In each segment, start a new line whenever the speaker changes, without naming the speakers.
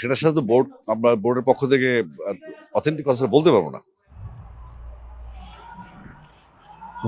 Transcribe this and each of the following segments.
সেটার সাথে বোর্ড আমরা বোর্ডের পক্ষ থেকে অথেন্টিক কথা বলতে পারব না।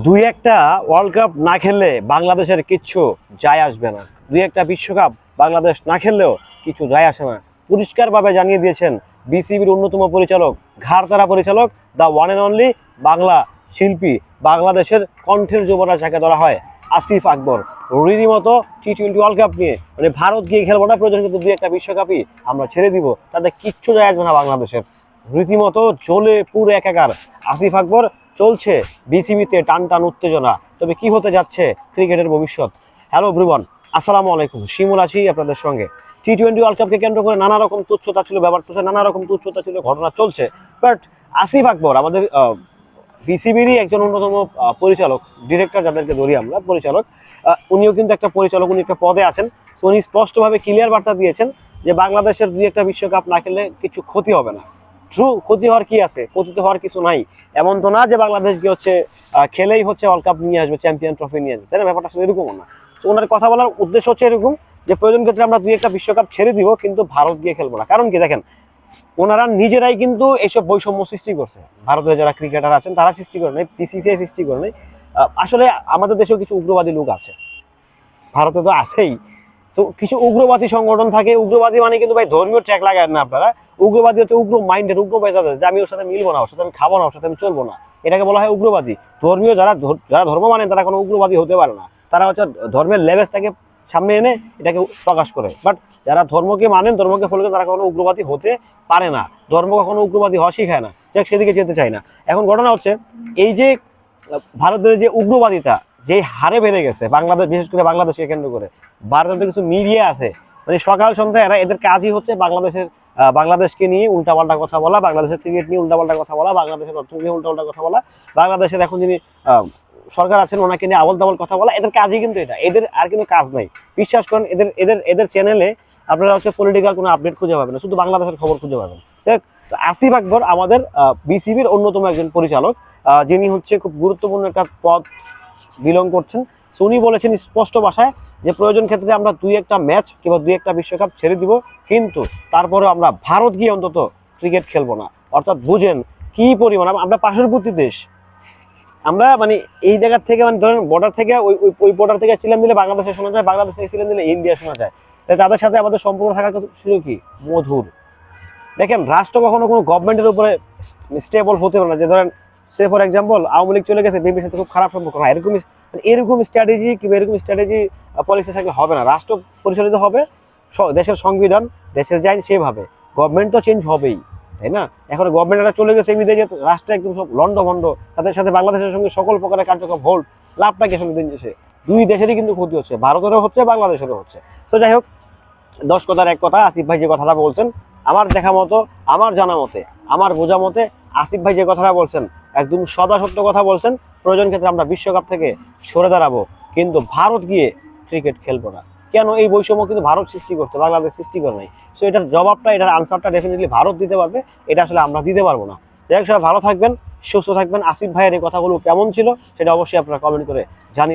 দুই একটা ওয়ার্ল্ড কাপ না খেললে বাংলাদেশের কিচ্ছু যায় আসবে না। দুই একটা বিশ্বকাপ বাংলাদেশ না খেললেও কিছু যায় আসে না। পরিষ্কারভাবে জানিয়ে দিয়েছেন বিসিবির অন্যতম পরিচালক, ঘাড়তারা পরিচালক the one and only Bangla শিল্পী, বাংলাদেশের কণ্ঠের যুবরাজ যাকে ধরা হয়, আসিফ আকবর। রীতিমতো টি টোয়েন্টি ওয়ার্ল্ড কাপ নিয়ে মানে ভারত গিয়ে খেলব না, প্রয়োজন কিন্তু দুই একটা বিশ্বকাপই আমরা ছেড়ে দিব। তাতে কিচ্ছু যায় আসবে না বাংলাদেশের। রীতিমতো চলে পুরো একাকার। আসিফ আকবর চলছে বিসিবিতে টান টান উত্তেজনা। তবে কি হতে যাচ্ছে ক্রিকেটের ভবিষ্যৎ? হ্যালো ব্রিবন আসসালামু আলাইকুম। শিমুল আছি আপনাদের সঙ্গে। টি টোয়েন্টি ওয়ার্ল্ড কাপকে কেন্দ্র করে নানা রকম তুচ্ছতা ছিল ব্যাপার চলছে নানা রকম তুচ্ছতা ছিল, ঘটনা চলছে। বাট আসিফ আকবর, আমাদের বিসিবিরই একজন অন্যতম পরিচালক ডিরেক্টর যাদেরকে ধরি আমরা, পরিচালক। উনিও কিন্তু একটা পরিচালক, উনি একটা পদে আছেন। উনি স্পষ্টভাবে ক্লিয়ার বার্তা দিয়েছেন যে বাংলাদেশের দুই একটা বিশ্বকাপ না খেললে কিছু ক্ষতি হবে না। ট্রু ক্ষতি হওয়ার কি আছে? ক্ষতি তো হওয়ার কিছু নাই। এমন তো না যে বাংলাদেশ কি হচ্ছে খেলেই হচ্ছে ওয়ার্ল্ড কাপ নিয়ে আসবে চ্যাম্পিয়ন ট্রফি নিয়ে আসবে। তাই না? ব্যাপারটা আসলে এরকমও না। তো ওনার কথা বলার উদ্দেশ্য হচ্ছে এরকম যে প্রয়োজন ক্ষেত্রে আমরা দুই একটা বিশ্বকাপ ছেড়ে দিব, কিন্তু ভারত গিয়ে খেলব না। কারণ কি? দেখেন ওনারা নিজেরাই কিন্তু এইসব বৈষম্য সৃষ্টি করছে। ভারতের যারা ক্রিকেটার আছেন, তারা সৃষ্টি করে নাই পিসিসিআই সৃষ্টি করে নাই। আসলে আমাদের দেশেও কিছু উগ্রবাদী লোক আছে। ভারতে তো আছেই। তো কিছু উগ্রবাদী সংগঠন থাকে, উগ্রবাদী মানে কিন্তু ভাই ধর্মীয় ট্র্যাক লাগায় না আপনারা। উগ্রবাদী হচ্ছে উগ্র মাইন্ডের উগ্র মেজাজের যে আমি ওর সাথে মিলবো না, ওর সাথে আমি খাব না, ওর সাথে আমি চলবো না। এটাকে বলা হয় উগ্রবাদী। ধর্মীয় যারা যারা ধর্ম মানে তারা কোনো উগ্রবাদী হতে পারে না। তারা হচ্ছে ধর্মের লেভেলটাকে সামনে এনে এটাকে প্রকাশ করে। বাট যারা ধর্মকে মানেন, ধর্মকে ফলো করে তারা কখনো উগ্রবাদী হতে পারে না। ধর্ম কখনো উগ্রবাদী হওয়া শিখায় না যাক সেদিকে যেতে চাই না। এখন ঘটনা হচ্ছে, এই যে, ভারতের যে উগ্রবাদিতা যে হারে বেড়ে গেছে, বাংলাদেশ, বিশেষ করে বাংলাদেশকে কেন্দ্র করে ভারতের কিছু মিডিয়া আছে মানে সকাল সন্ধ্যা এরা এদের কাজই হচ্ছে বাংলাদেশের বাংলাদেশকে নিয়ে উল্টাপাল্টা কথা বলা, বাংলাদেশের ক্রিকেট নিয়ে উল্টাপাল্টা কথা বলা, বাংলাদেশের অর্থনীতি নিয়ে উল্টাপাল্টা কথা বলা, বাংলাদেশের এখন যিনি সরকার আছেন ওনাকে নিয়ে আবল তাবল কথা বলা এদের কাজই কিন্তু এটা। এদের আর কোনো কাজ নাই। বিশ্বাস করেন এদের এদের এদের চ্যানেলে আপনারা হচ্ছে পলিটিক্যাল কোনো আপডেট খুঁজে পাবেন না শুধু বাংলাদেশের খবর খুঁজে পাবেন। দেখ, তো আসিফ আকবর আমাদের বিসিবির অন্যতম একজন পরিচালক যিনি হচ্ছে খুব গুরুত্বপূর্ণ একটা পদ বিলং করছেন। সো উনি বলেছেন স্পষ্ট ভাষায় যে প্রয়োজন ক্ষেত্রে আমরা দুই একটা ম্যাচ কিংবা দুই একটা বিশ্বকাপ ছেড়ে দিব কিন্তু তারপরে আমরা ভারত গিয়ে অন্তত ক্রিকেট খেলব না। অর্থাৎ বুঝেন কি পরিমাণ আম- আমরা পার্শ্ববর্তী দেশ আমরা মানে এই জায়গার থেকে মানে ধরেন বর্ডার থেকে ওই, ওই- বর্ডার থেকে ছিলাম দিলে বাংলাদেশে শোনা যায়, বাংলাদেশ থেকে দিলে ইন্ডিয়া শোনা যায়। তাই তাদের সাথে আমাদের সম্পর্ক থাকার ছিল কি? মধুর। দেখেন, রাষ্ট্র কখনো কোনো গভর্নমেন্টের উপরে স্টেবল হতে পারে না। যে ধরেন, সে ফর এক্সাম্পল আওয়ামী লীগ চলে গেছে বিএনপির সাথে খুব খারাপ সম্পর্ক। না এরকম মানে এরকম স্ট্র্যাটেজি কিংবা এরকম স্ট্র্যাটেজি পলিসি থাকলে হবে না। রাষ্ট্র পরিচালিত হবে দেশের সংবিধান, দেশের যে আইন সেভাবে। গভর্নমেন্ট তো চেঞ্জ হবেই। তাই না? এখন গভর্নমেন্টরা চলে গেছে বিদেশে রাষ্ট্র একদম সব লন্ড ভন্ড তাদের সাথে বাংলাদেশের সঙ্গে সকল প্রকারের কার্যক্রম ভোল্ট লাভটা কি আসলে দিন শেষে? দুই দেশেরই কিন্তু ক্ষতি হচ্ছে, ভারতেরও হচ্ছে, বাংলাদেশেরও হচ্ছে। তো যাই হোক, দশ কথার এক কথা, আসিফ ভাই যে কথাটা বলছেন, আমার দেখা মতো, আমার জানা মতে, আমার বোঝা মতে, আসিফ ভাই যে কথাটা বলছেন, একদম সদা সত্য কথা বলছেন। প্রয়োজন ক্ষেত্রে আমরা বিশ্বকাপ থেকে সরে দাঁড়াবো। কিন্তু ভারত গিয়ে ক্রিকেট খেলব না। কেন এই বৈষম্য কিন্তু ভারত সৃষ্টি করছে, বাংলাদেশ সৃষ্টি করে নাই? সো এটার জবাবটা, এটার আনসারটা ডেফিনেটলি ভারত দিতে পারবে, এটা আসলে আমরা দিতে পারব না। যাই সবাই ভালো থাকবেন, সুস্থ থাকবেন। আসিফ ভাইয়ের এই কথাগুলো কেমন ছিল, সেটা অবশ্যই আপনারা কমেন্ট করে জানিয়ে